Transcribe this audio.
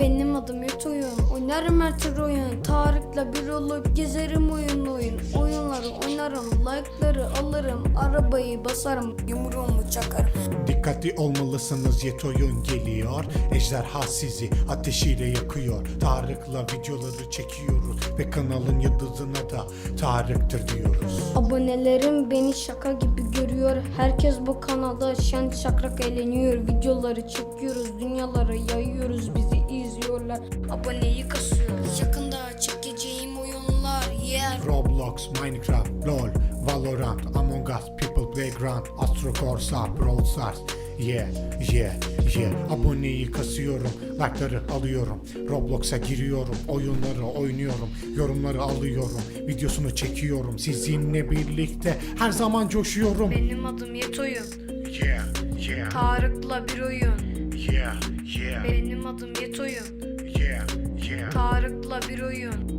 Benim adım Yetoyun, oynarım her tür oyun. Tarık'la bir olup gezerim oyun oyun. Oyunları oynarım, like'ları alırım. Arabayı basarım, yumruğumu çakarım. Dikkatli olmalısınız Yetoyun geliyor. Ejderha sizi ateşiyle yakıyor. Tarık'la videoları çekiyoruz Ve kanalın yıldızına da Tarık'tır diyoruz Abonelerim beni şaka gibi görüyor. Herkes bu kanalda şen şakrak eğleniyor. Videoları çekiyoruz, dünyalara yayıyoruz Bizi izliyorlar, aboneyi kasıyoruz. Yakında çekeceğim oyunlar yeah Roblox, Minecraft, LOL, Valorant, Among Us, People Playground, Astro Corsa, Brawl Stars Yeah, yeah, yeah Aboneyi kasıyorum, like'ları alıyorum. Roblox'a giriyorum, oyunları oynuyorum. Yorumları alıyorum, videosunu çekiyorum. Sizinle birlikte her zaman coşuyorum. Benim adım Yetoyun, Yeah, yeah, Tarık'la bir oyun. Yeah, yeah, Benim adım Yetoyun, yeah, yeah Tarık'la bir oyun